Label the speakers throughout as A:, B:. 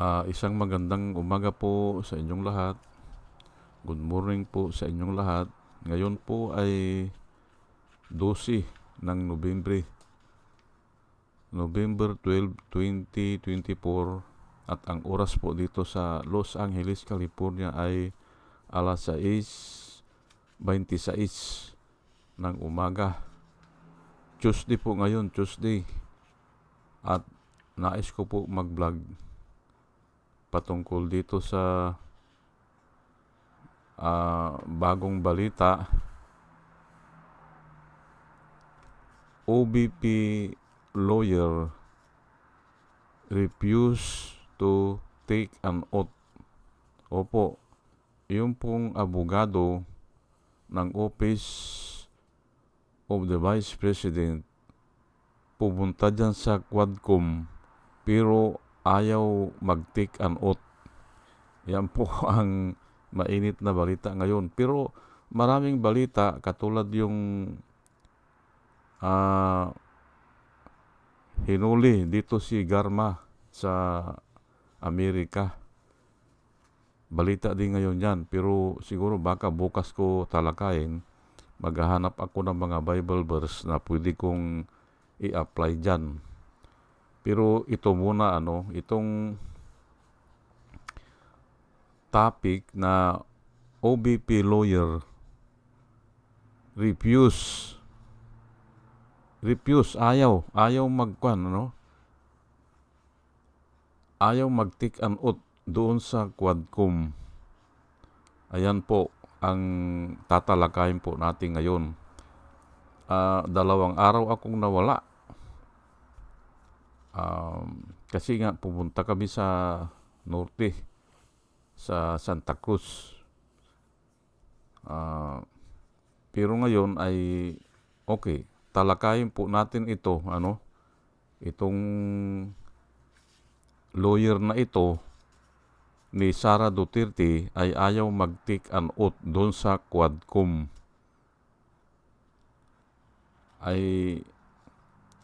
A: Ah, isang magandang umaga po sa inyong lahat. Good morning po sa inyong lahat. Ngayon po ay 12 ng Nobyembre. November 12, 2024 at ang oras po dito sa Los Angeles, California ay alas 6.26 ng umaga. Tuesday po ngayon, Tuesday. At nais ko po mag-vlog patungkol dito sa ah, bagong balita. OBP lawyer refuse to take an oath. Opo, yung pong abogado ng Office of the Vice President pupunta dyan sa Quadcom pero ayaw mag-take an oath. Yan po ang mainit na balita ngayon. Pero maraming balita katulad yung ah, hinuli dito si Garma sa Amerika. Balita din ngayon yan. Pero siguro baka bukas ko talakayin. Maghahanap ako ng mga Bible verse na pwede kong i-apply dyan. Pero ito muna ano, itong topic na OBP lawyer refuse. Refuse. Ayaw. Ayaw magkwan ano? Ayaw mag-take an oath doon sa Quadcom. Ayan po ang tatalakayin po natin ngayon. Ah, dalawang araw akong nawala Um, kasi nga pupunta kami sa norte sa Santa Cruz. Ah, pero ngayon ay okay, talakayin po natin ito, ano? Itong lawyer na ito ni Sara Duterte ay ayaw mag-take an oath doon sa Quadcom. Ay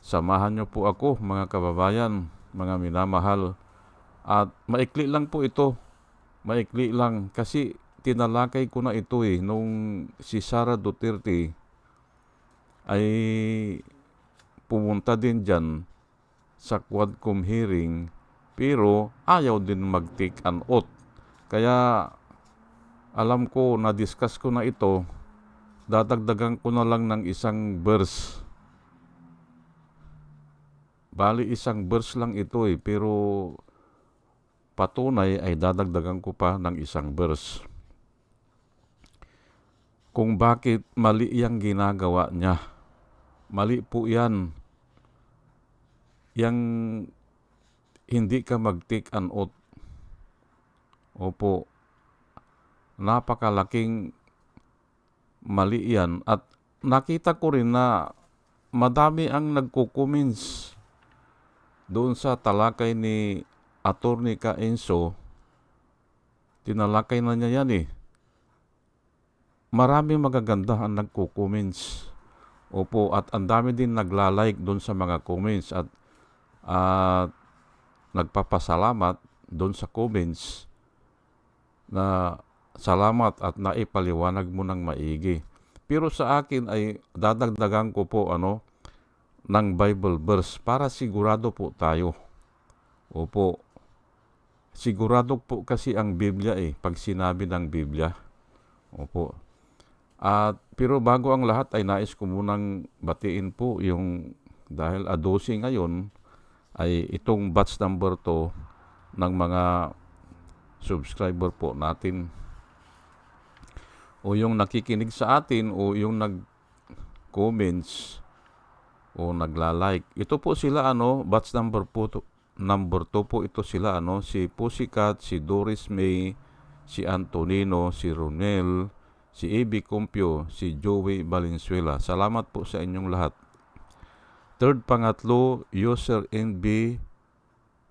A: Samahan niyo po ako mga kababayan, mga minamahal. At maikli lang po ito. Maikli lang kasi tinalakay ko na ito eh nung si Sara Duterte ay pumunta din dyan sa Quadcom hearing pero ayaw din mag-take an oath. Kaya alam ko, na-discuss ko na ito, dadagdagan ko na lang ng isang verse Bali isang verse lang ito eh, pero patunay ay dadagdagan ko pa ng isang verse. Kung bakit mali yang ginagawa niya. Mali po yan. Yang hindi ka mag-take an oath. Opo. Napakalaking mali yan. At nakita ko rin na madami ang nagko-comments doon sa talakay ni Attorney Ka Enzo, tinalakay na niya yan eh. Maraming magaganda ang nagko-comments. Opo, at ang dami din nagla-like doon sa mga comments at at nagpapasalamat doon sa comments na salamat at naipaliwanag mo ng maigi. Pero sa akin ay dadagdagan ko po ano, ng Bible verse para sigurado po tayo. Opo, sigurado po kasi ang Biblia eh, pag sinabi ng Biblia. Opo. At pero bago ang lahat ay nais ko munang batiin po yung dahil adosi ngayon ay itong batch number to ng mga subscriber po natin o yung nakikinig sa atin o yung nag-comments o nagla-like. Ito po sila ano, batch number po to, number 2 po ito sila ano, si Pussycat, si Doris May, si Antonino, si Ronel, si AB Compio, si Joey Valenzuela. Salamat po sa inyong lahat. Third pangatlo, user NB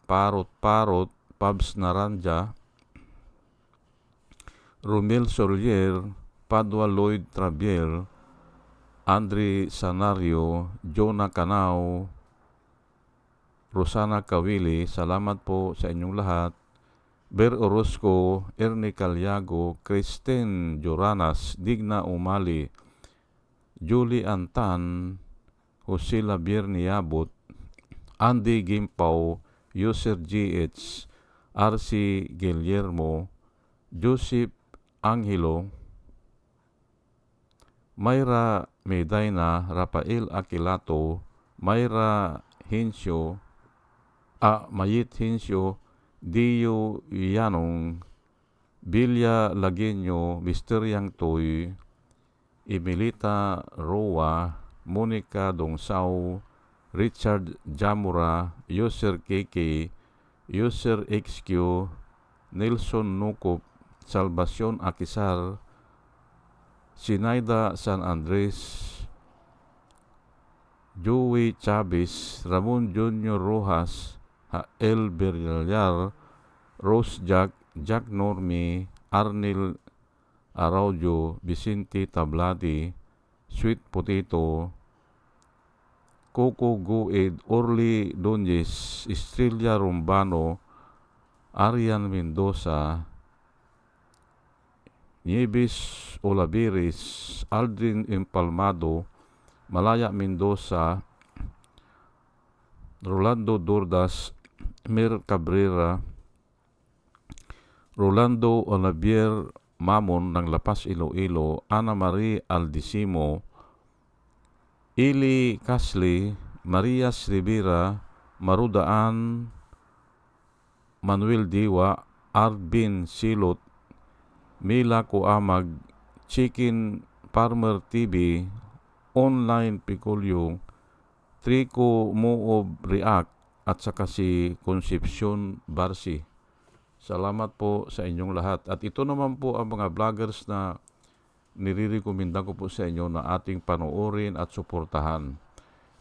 A: Parot Parot, Pabs Naranja, Romel Solier, Padua Lloyd Trabiel, Andre Sanario, Jonah Canao, Rosana Kawili, salamat po sa inyong lahat. Ber Orozco, Ernie Calyago, Kristen Joranas, Digna Umali, Julie Antan, Jose Labier Niabot, Andy Gimpaw, User GH, RC Guillermo, Joseph Angelo, Mayra Medina, Rafael Aquilato, Mayra Hinsyo, ah, Mayit Hinsyo, Dio Yanong, Bilya Lagenyo, Mr. Yang Toy, Emilita Roa, Monica Dongsao, Richard Jamura, User KK, User XQ, Nelson Nukop, Salvacion Akisar, Sinaida San Andres, Joey Chavez, Ramon Junior Rojas, El Villar, Rose Jack, Jack Normi, Arnel Araujo, Vicente Tablati, Sweet Potato, Coco Gued, Orly Donjes, Estrella Rombano, Arian Mendoza, Nieves Olaveres, Aldrin Empalmado, Malaya Mendoza, Rolando Dordas, Mir Cabrera, Rolando Olavier Mamon ng Lapas Iloilo, Ana Marie Aldisimo, Ili Casli, Marias Rivera, Marudaan, Manuel Diwa, Arbin Silot, Mila Kuamag, Chicken Farmer TV, Online Picolio, Trico Moob React, at saka si Concepcion Barsi. Salamat po sa inyong lahat. At ito naman po ang mga vloggers na nirirekomenda ko po sa inyo na ating panoorin at suportahan.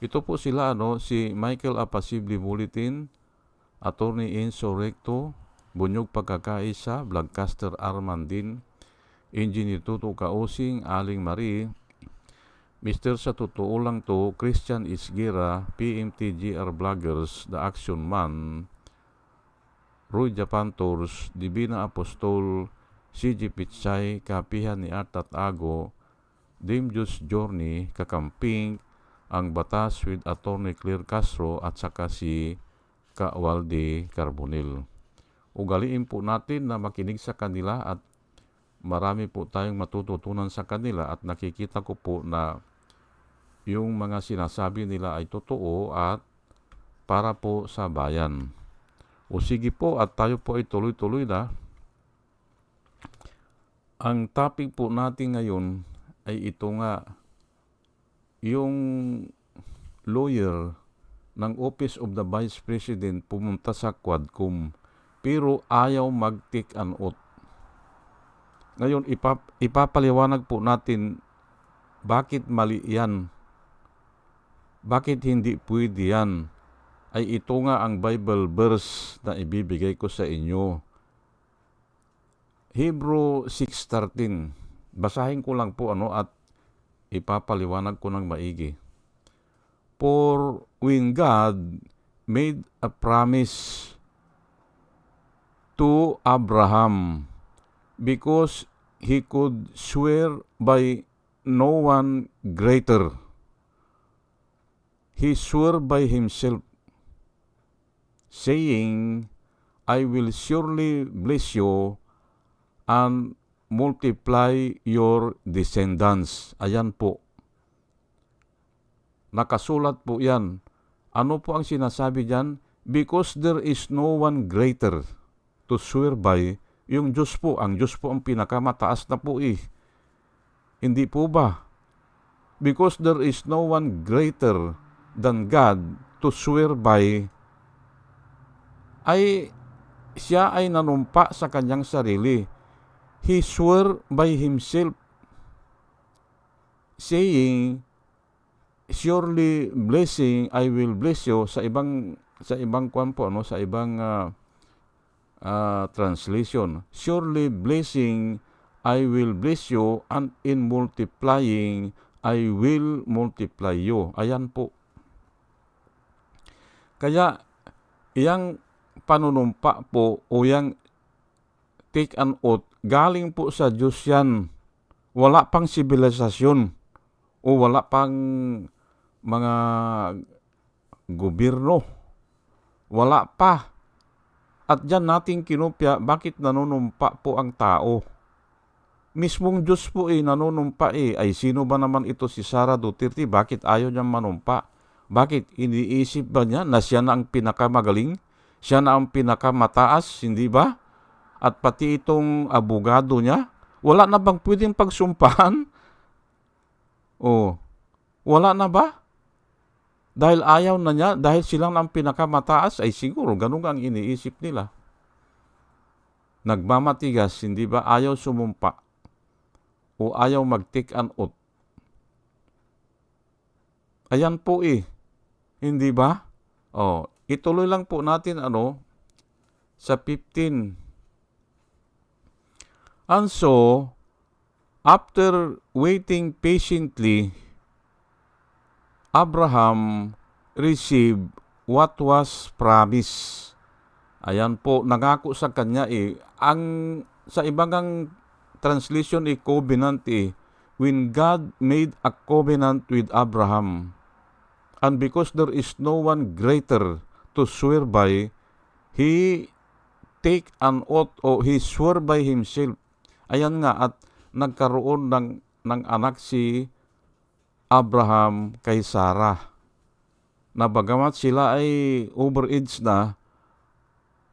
A: Ito po sila, ano, si Michael Apasibli Bulletin, Attorney Enzo Recto, Bunyog Pagkakaisa, Vlogcaster Armandin, Engineer Tuto Kausing, Aling Marie, Mr. Sa Totoo Lang To, Christian Isgira, PMTGR Vloggers, The Action Man, Roy Japan Tours, Divina Apostol, CG Pichay, Kapihan ni Artat Ago, Dimjus Journey, Kakamping, Ang Batas with Attorney Claire Castro at saka si Kawaldi Carbonil. Ugaliin po natin na makinig sa kanila at marami po tayong matututunan sa kanila at nakikita ko po na yung mga sinasabi nila ay totoo at para po sa bayan. O sige po at tayo po ay tuloy-tuloy na. Ang topic po natin ngayon ay ito nga, yung lawyer ng Office of the Vice President pumunta sa Quadcom pero ayaw mag-take an oath. Ngayon, ipap- ipapaliwanag po natin bakit mali yan. Bakit hindi pwede yan? Ay ito nga ang Bible verse na ibibigay ko sa inyo. Hebrew 6.13. Basahin ko lang po ano at ipapaliwanag ko ng maigi. For when God made a promise to Abraham because he could swear by no one greater. He swore by himself, saying, I will surely bless you and multiply your descendants. Ayan po. Nakasulat po yan. Ano po ang sinasabi diyan? Because there is no one greater to swear by. Yung Diyos po, ang Diyos po ang pinakamataas na po eh. Hindi po ba? Because there is no one greater than God to swear by, ay siya ay nanumpa sa kanyang sarili. He swore by himself, saying, surely blessing I will bless you sa ibang sa ibang kwan po no sa ibang uh, uh, translation surely blessing I will bless you and in multiplying I will multiply you ayan po kaya iyang panunumpa po o yang take an oath, galing po sa Diyos yan. Wala pang sibilisasyon o wala pang mga gobyerno. Wala pa. At dyan natin kinupya, bakit nanunumpa po ang tao? Mismong Diyos po eh, nanunumpa eh. Ay sino ba naman ito si Sara Duterte? Bakit ayaw niyang manumpa? Bakit iniisip ba niya na siya na ang pinakamagaling? Siya na ang pinakamataas, hindi ba? At pati itong abogado niya, wala na bang pwedeng pagsumpahan? Oh, wala na ba? Dahil ayaw na niya, dahil silang ang pinakamataas, ay siguro ganun ang iniisip nila. Nagmamatigas, hindi ba? Ayaw sumumpa. O ayaw mag-take an oath. Ayan po eh. Hindi ba? Oh, ituloy lang po natin ano sa 15. And so, after waiting patiently, Abraham received what was promised. Ayan po, nangako sa kanya eh. Ang sa ibang translation eh, covenant eh. When God made a covenant with Abraham, and because there is no one greater to swear by, he take an oath o he swore by himself. Ayan nga at nagkaroon ng, ng anak si Abraham kay Sarah. Na bagamat sila ay overage na,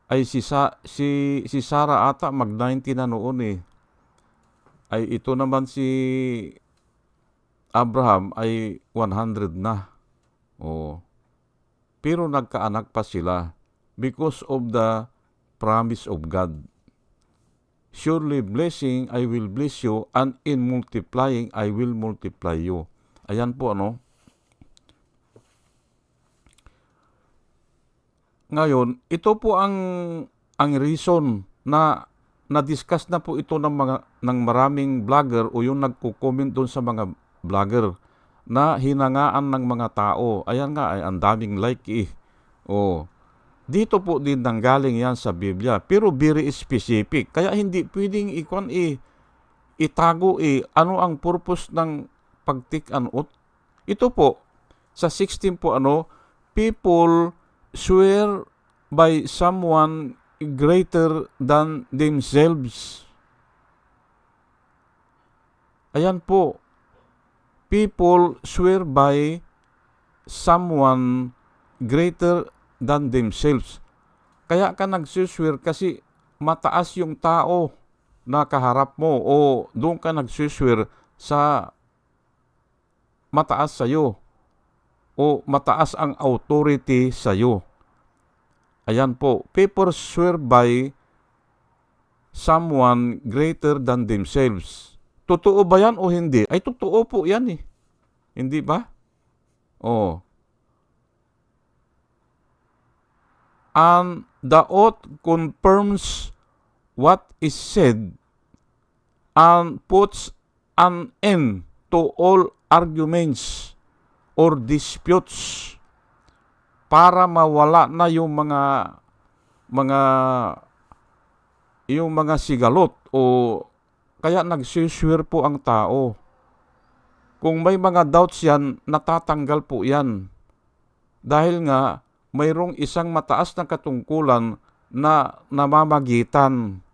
A: ay si, Sa, si, si Sarah ata mag-90 na noon eh. Ay ito naman si Abraham ay 100 na. Oh. Pero nagkaanak pa sila because of the promise of God. Surely blessing I will bless you and in multiplying I will multiply you. Ayan po ano. Ngayon, ito po ang ang reason na na-discuss na po ito ng mga ng maraming vlogger o yung nagko-comment doon sa mga vlogger na hinangaan ng mga tao. Ayan nga, ay ang daming like eh. Oh. Dito po din nanggaling yan sa Biblia. Pero very specific. Kaya hindi pwedeng ikon eh, itago eh, ano ang purpose ng pag-take an oath. Ito po, sa 16 po ano, people swear by someone greater than themselves. Ayan po, people swear by someone greater than themselves. Kaya ka nagsuswear kasi mataas yung tao na kaharap mo o doon ka nagsuswear sa mataas sa iyo o mataas ang authority sa iyo. Ayan po, people swear by someone greater than themselves. Totoo ba yan o hindi? Ay, totoo po yan eh. Hindi ba? Oh. And the oath confirms what is said and puts an end to all arguments or disputes para mawala na yung mga mga yung mga sigalot o kaya nagsiswear po ang tao. Kung may mga doubts yan, natatanggal po yan. Dahil nga, mayroong isang mataas na katungkulan na namamagitan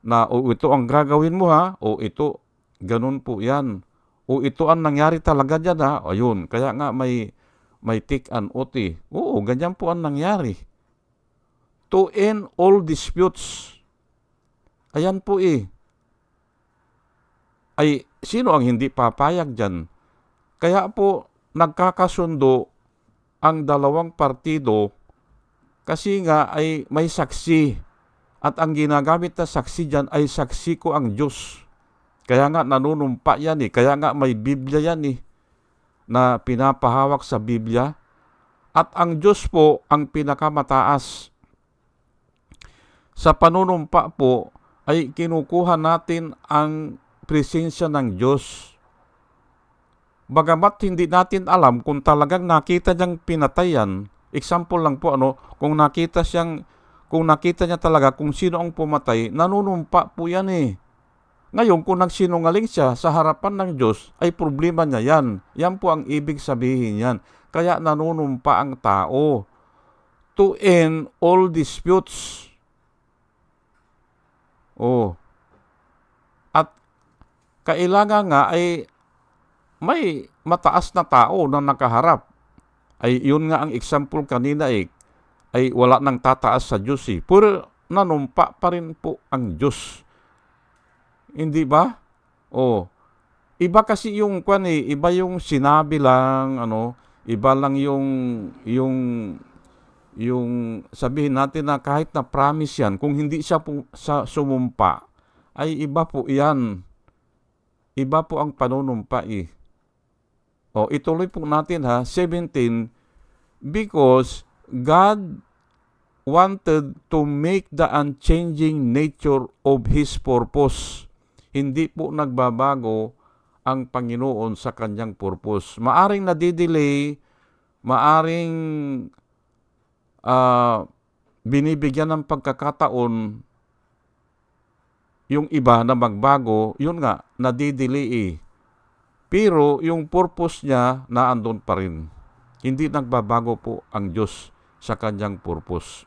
A: na o ito ang gagawin mo ha, o ito, ganun po yan. O ito ang nangyari talaga dyan ha, ayun, kaya nga may, may take an oath eh. Oo, ganyan po ang nangyari. To end all disputes. Ayan po eh ay sino ang hindi papayag dyan? Kaya po nagkakasundo ang dalawang partido kasi nga ay may saksi at ang ginagamit na saksi dyan ay saksi ko ang Diyos. Kaya nga nanunumpa yan eh. Kaya nga may Biblia yan eh na pinapahawak sa Biblia. At ang Diyos po ang pinakamataas. Sa panunumpa po ay kinukuha natin ang presensya ng Diyos. Bagamat hindi natin alam kung talagang nakita niyang pinatayan, example lang po ano, kung nakita siyang kung nakita niya talaga kung sino ang pumatay, nanunumpa po yan eh. Ngayon, kung nagsinungaling siya sa harapan ng Diyos, ay problema niya yan. Yan po ang ibig sabihin yan. Kaya nanunumpa ang tao to end all disputes. Oh. At kailangan nga ay may mataas na tao na nakaharap. Ay yun nga ang example kanina eh, ay wala nang tataas sa Diyos eh. Puro nanumpa pa rin po ang Diyos. Hindi ba? Oh. Iba kasi yung kwan eh, iba yung sinabi lang, ano, iba lang yung yung yung sabihin natin na kahit na promise yan, kung hindi siya po sa sumumpa, ay iba po yan. Iba po ang panunumpa eh. O, ituloy po natin ha, 17, because God wanted to make the unchanging nature of His purpose. Hindi po nagbabago ang Panginoon sa kanyang purpose. Maaring nadidelay, maaring uh, binibigyan ng pagkakataon yung iba na magbago, yun nga, nadidelay eh. Pero yung purpose niya, naandun pa rin. Hindi nagbabago po ang Diyos sa kanyang purpose.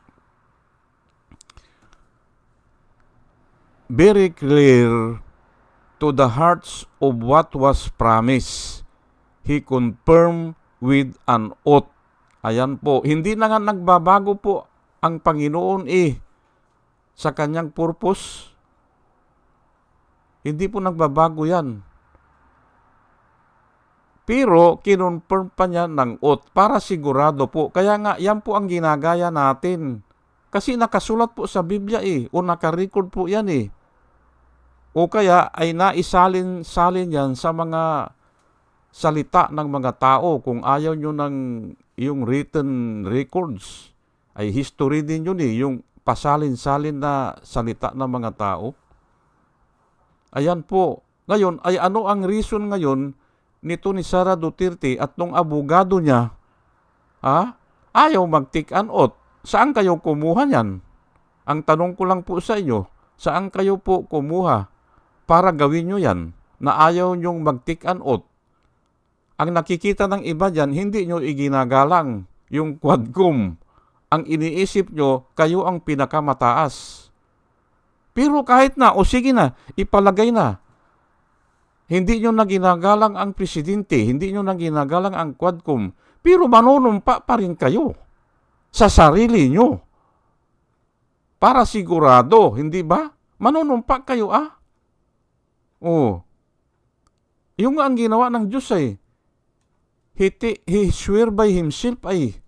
A: Very clear to the hearts of what was promised. He confirmed with an oath. Ayan po, hindi na nga nagbabago po ang Panginoon eh sa kanyang purpose. Hindi po nagbabago yan. Pero kinonfirm pa niya ng oath para sigurado po. Kaya nga, yan po ang ginagaya natin. Kasi nakasulat po sa Biblia eh, o nakarecord po yan eh. O kaya ay naisalin-salin yan sa mga salita ng mga tao. Kung ayaw nyo ng yung written records, ay history din yun eh, yung pasalin-salin na salita ng mga tao. Ayan po. Ngayon, ay ano ang reason ngayon nito ni Sara Duterte at nung abogado niya, ha? Ayaw mag-take an oath. Saan kayo kumuha niyan? Ang tanong ko lang po sa inyo, saan kayo po kumuha para gawin nyo yan na ayaw nyong mag-take an? Ang nakikita ng iba dyan, hindi nyo iginagalang yung quadcom. Ang iniisip nyo, kayo ang pinakamataas. Pero kahit na, o sige na, ipalagay na, hindi nyo na ginagalang ang presidente, hindi nyo na ginagalang ang Quadcom, pero manunumpa pa rin kayo sa sarili nyo. Para sigurado, hindi ba? Manunumpa kayo ah. Oh. Yung ang ginawa ng Diyos ay, he, he swear by himself ay,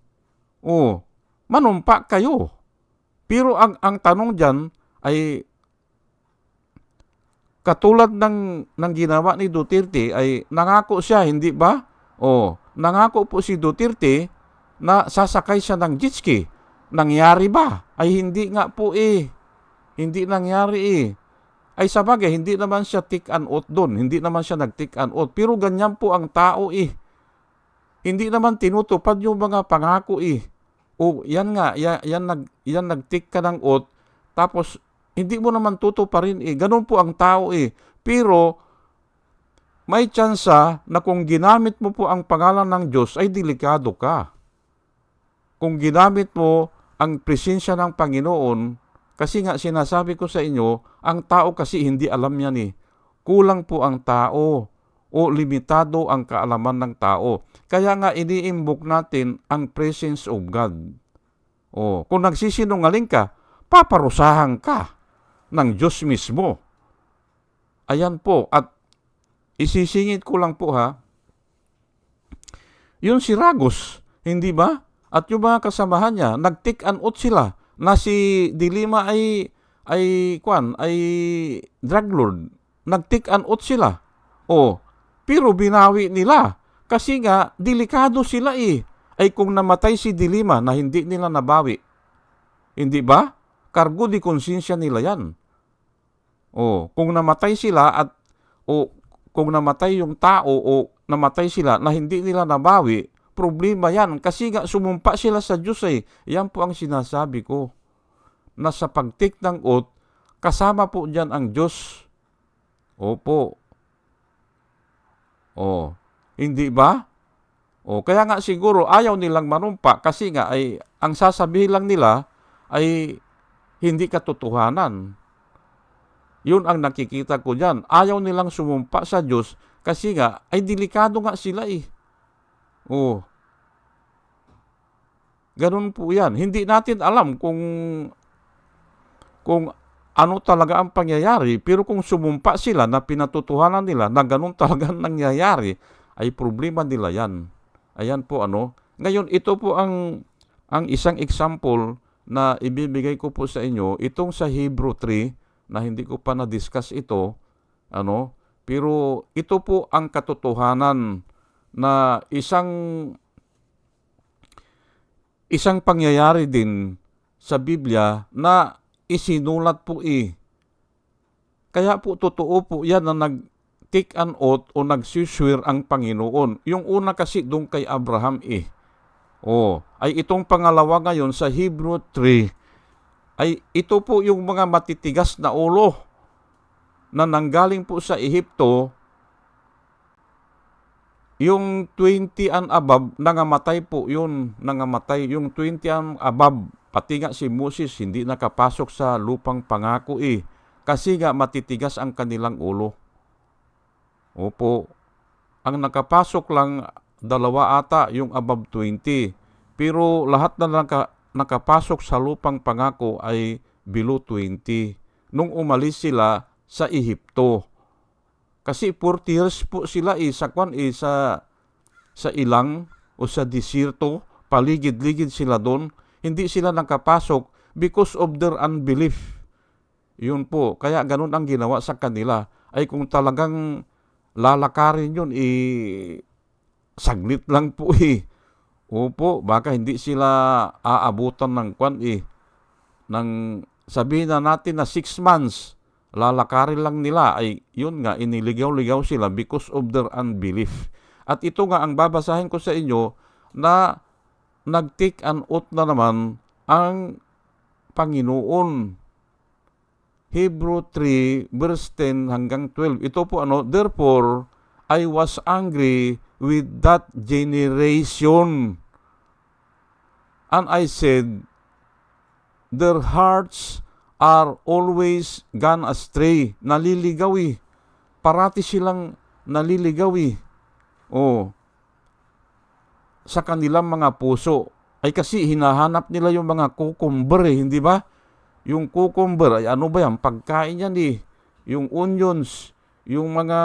A: oh, manumpa kayo. Pero ang, ang tanong dyan ay, katulad ng, ng ginawa ni Duterte ay nangako siya, hindi ba? O, nangako po si Duterte na sasakay siya ng jet ski. Nangyari ba? Ay hindi nga po eh. Hindi nangyari eh. Ay sabagay, hindi naman siya tick and out doon. Hindi naman siya nag-tick and out. Pero ganyan po ang tao eh. Hindi naman tinutupad yung mga pangako eh. O yan nga, yan, yan, nag, yan nag-tick ka ng out. Tapos hindi mo naman tuto pa rin eh. Ganun po ang tao eh. Pero, may tsansa na kung ginamit mo po ang pangalan ng Diyos ay delikado ka. Kung ginamit mo ang presensya ng Panginoon, kasi nga sinasabi ko sa inyo, ang tao kasi hindi alam yan eh. Kulang po ang tao o limitado ang kaalaman ng tao. Kaya nga iniimbok natin ang presence of God. O, kung nagsisinungaling ka, paparusahan ka ng Diyos mismo. Ayan po, at isisingit ko lang po ha, yun si Ragos, hindi ba? At yung mga kasamahan niya, nag-take an out sila na si Dilima ay ay kwan ay drug lord. Nag-take an out sila. O, pero binawi nila kasi nga delikado sila eh. Ay kung namatay si Dilima na hindi nila nabawi. Hindi ba? Kargo di konsensya nila yan. O, kung namatay sila at o kung namatay yung tao o namatay sila na hindi nila nabawi, problema yan. Kasi nga sumumpa sila sa Diyos eh. Yan po ang sinasabi ko. na sa pagtik ng oath, kasama po dyan ang Diyos. Opo. O, hindi ba? O, kaya nga siguro ayaw nilang manumpa kasi nga ay ang sasabihin lang nila ay hindi katotohanan. Yun ang nakikita ko dyan. Ayaw nilang sumumpa sa Diyos kasi nga ay delikado nga sila eh. O, ganun po yan. Hindi natin alam kung kung ano talaga ang pangyayari. Pero kung sumumpa sila na pinatutuhanan nila na ganun talaga ang nangyayari, ay problema nila yan. Ayan po ano. Ngayon, ito po ang, ang isang example na ibibigay ko po sa inyo. Itong sa Hebrew 3, na hindi ko pa na-discuss ito, ano, pero ito po ang katotohanan na isang isang pangyayari din sa Biblia na isinulat po eh. Kaya po totoo po yan na nag take an oath o nagsuswear ang Panginoon. Yung una kasi doon kay Abraham eh. Oh, ay itong pangalawa ngayon sa Hebrew 3 ay ito po yung mga matitigas na ulo na nanggaling po sa Ehipto yung 20 and above nangamatay po yun nangamatay yung 20 and above Pati nga si Moses hindi nakapasok sa lupang pangako eh. Kasi nga matitigas ang kanilang ulo. Opo. Ang nakapasok lang dalawa ata yung above 20. Pero lahat na naka, nakapasok sa lupang pangako ay below 20. Nung umalis sila sa Ehipto. Kasi 40 years po sila eh, sa kwan eh, sa, ilang o sa desierto. Paligid-ligid sila doon hindi sila nakapasok because of their unbelief. Yun po. Kaya ganun ang ginawa sa kanila. Ay kung talagang lalakarin yun, eh, saglit lang po eh. Opo, baka hindi sila aabutan ng kwan eh. Nang sabihin na natin na six months, lalakarin lang nila ay yun nga, iniligaw-ligaw sila because of their unbelief. At ito nga ang babasahin ko sa inyo na nag-take an oath na naman ang Panginoon. Hebrew 3 verse 10 hanggang 12. Ito po ano, therefore I was angry with that generation. And I said, their hearts are always gone astray. Naliligaw eh. Parati silang naliligaw eh. Oh, sa kanilang mga puso ay kasi hinahanap nila yung mga cucumber eh, hindi ba? Yung cucumber ay ano ba yan? Pagkain yan eh. Yung onions, yung mga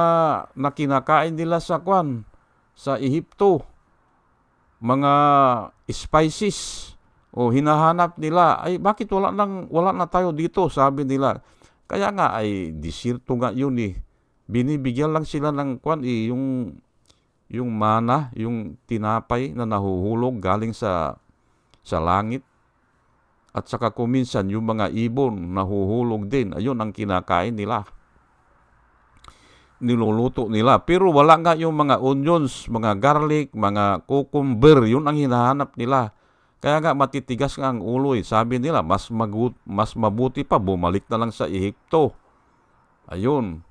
A: nakinakain nila sa kwan, sa Ehipto, mga spices, o hinahanap nila, ay bakit wala, nang, wala na tayo dito, sabi nila. Kaya nga ay disirto nga yun eh. Binibigyan lang sila ng kwan eh, yung yung mana, yung tinapay na nahuhulog galing sa sa langit. At saka kuminsan yung mga ibon nahuhulog din. Ayun ang kinakain nila. Niluluto nila. Pero wala nga yung mga onions, mga garlic, mga cucumber. Yun ang hinahanap nila. Kaya nga matitigas nga ang ulo eh. Sabi nila, mas, magut, mas mabuti pa bumalik na lang sa Ehipto. Ayun.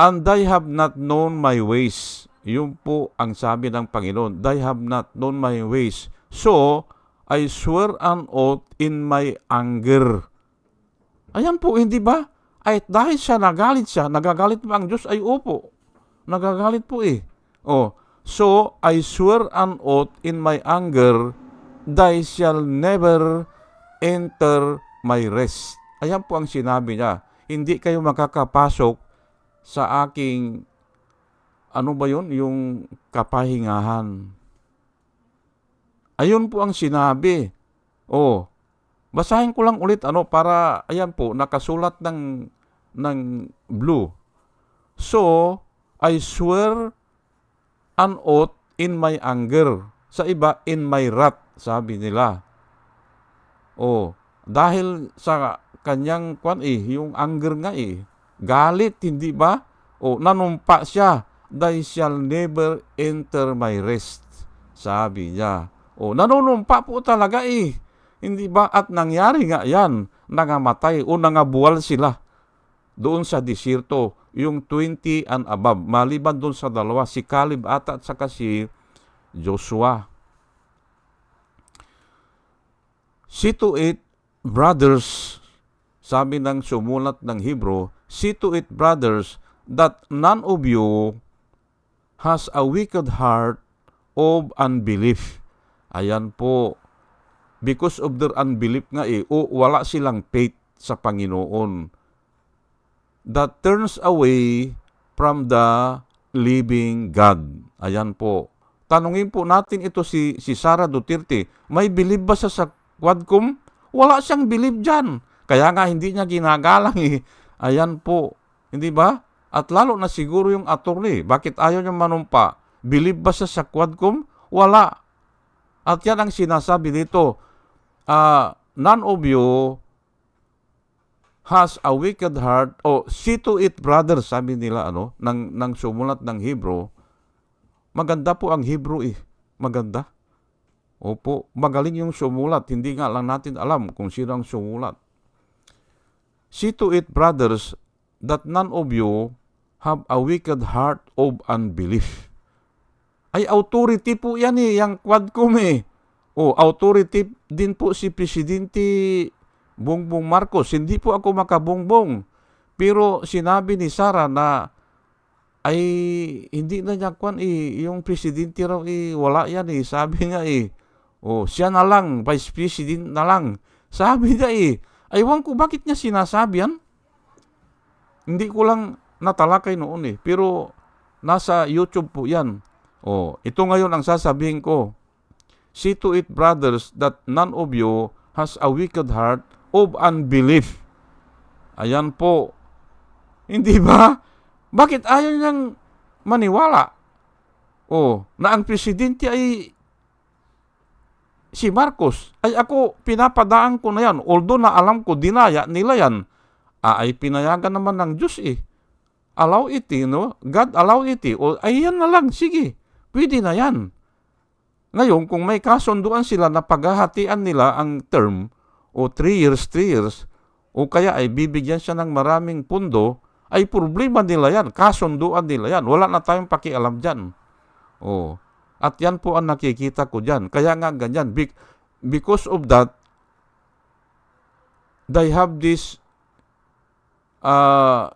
A: And I have not known my ways. Yun po ang sabi ng Panginoon. They have not known my ways. So, I swear an oath in my anger. Ayan po, hindi ba? Ay dahil siya nagalit siya, nagagalit ba ang Diyos? Ay opo, nagagalit po eh. Oh, so I swear an oath in my anger, they shall never enter my rest. Ayan po ang sinabi niya. Hindi kayo makakapasok sa aking ano ba yon yung kapahingahan. Ayun po ang sinabi. Oh, basahin ko lang ulit ano para ayan po nakasulat ng ng blue. So, I swear an oath in my anger. Sa iba, in my wrath, sabi nila. Oh, dahil sa kanyang kwan eh, yung anger nga eh, Galit, hindi ba? O nanumpa siya, they shall never enter my rest. Sabi niya. O nanunumpa po talaga eh. Hindi ba? At nangyari nga yan, nangamatay o nangabuwal sila doon sa desierto, yung 20 and above. Maliban doon sa dalawa, si Caleb ata at saka si Joshua. See to it, brothers, sabi ng sumulat ng Hebrew, see to it, brothers, that none of you has a wicked heart of unbelief. Ayan po. Because of their unbelief nga eh, wala silang faith sa Panginoon. That turns away from the living God. Ayan po. Tanungin po natin ito si, si Sara Duterte. May believe ba siya sa Quadcom? Wala siyang believe dyan. Kaya nga hindi niya ginagalang eh. Ayan po. Hindi ba? At lalo na siguro yung attorney. Bakit ayaw niya manumpa? Believe ba siya sa Quadcom? Wala. At yan ang sinasabi dito. Uh, none of you has a wicked heart. O, see to it, brother, sabi nila, ano, ng, ng sumulat ng Hebrew. Maganda po ang Hebrew eh. Maganda. Opo, magaling yung sumulat. Hindi nga lang natin alam kung sino ang sumulat. See to it, brothers, that none of you have a wicked heart of unbelief. Ay, authority po yan eh, yung Quadcom eh. O, authority din po si Presidente Bongbong Marcos. Hindi po ako makabongbong. Pero sinabi ni Sara na ay hindi na niya kwan eh, yung presidente raw eh, wala yan eh. Sabi nga eh, oh, siya na lang, vice president na lang. Sabi niya eh, aywan ko bakit niya sinasabi yan? Hindi ko lang natalakay noon eh. Pero nasa YouTube po yan. Oh, ito ngayon ang sasabihin ko. See to it, brothers, that none of you has a wicked heart of unbelief. Ayan po. Hindi ba? Bakit ayaw niyang maniwala? Oh, na ang presidente ay si Marcos. Ay ako, pinapadaan ko na yan. Although na alam ko, dinaya nila yan. Ah, ay pinayagan naman ng Diyos eh. Allow it, eh, no? God allow it. Eh. O, ay yan na lang, sige. Pwede na yan. Ngayon, kung may kasunduan sila na paghahatian nila ang term, o 3 years, 3 years, o kaya ay bibigyan siya ng maraming pundo, ay problema nila yan, kasunduan nila yan. Wala na tayong pakialam dyan. Oh. At yan po ang nakikita ko dyan. Kaya nga ganyan. Be- because of that, they have this uh,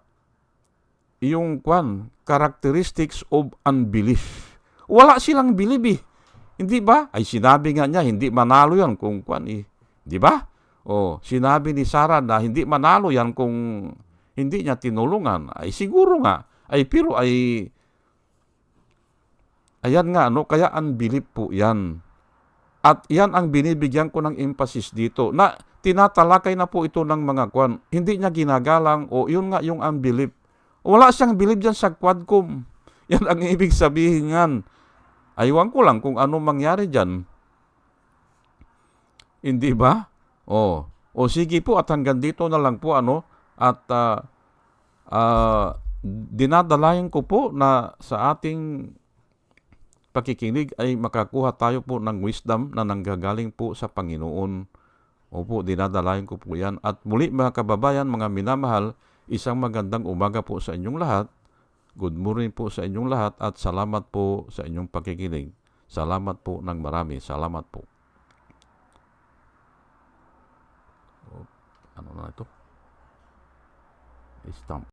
A: yung kwan, characteristics of unbelief. Wala silang believe eh. Hindi ba? Ay sinabi nga niya, hindi manalo yan kung kwan eh. Di ba? O, sinabi ni Sarah na hindi manalo yan kung hindi niya tinulungan, ay siguro nga, ay pero ay, ayan nga, no, kaya unbelief po yan. At yan ang binibigyan ko ng emphasis dito, na tinatalakay na po ito ng mga kwan, hindi niya ginagalang, o yun nga yung unbelief. Wala siyang believe dyan sa quadcom. Yan ang ibig sabihin nga. Aywan ko lang kung ano mangyari dyan. Hindi ba? Oh. O sige po at hanggang dito na lang po ano at uh, uh, dinadalayan ko po na sa ating pakikinig ay makakuha tayo po ng wisdom na nanggagaling po sa Panginoon. Opo, dinadalayan ko po yan. At muli mga kababayan, mga minamahal, isang magandang umaga po sa inyong lahat. Good morning po sa inyong lahat at salamat po sa inyong pakikinig. Salamat po ng marami. Salamat po. Ano na ito? Stamp.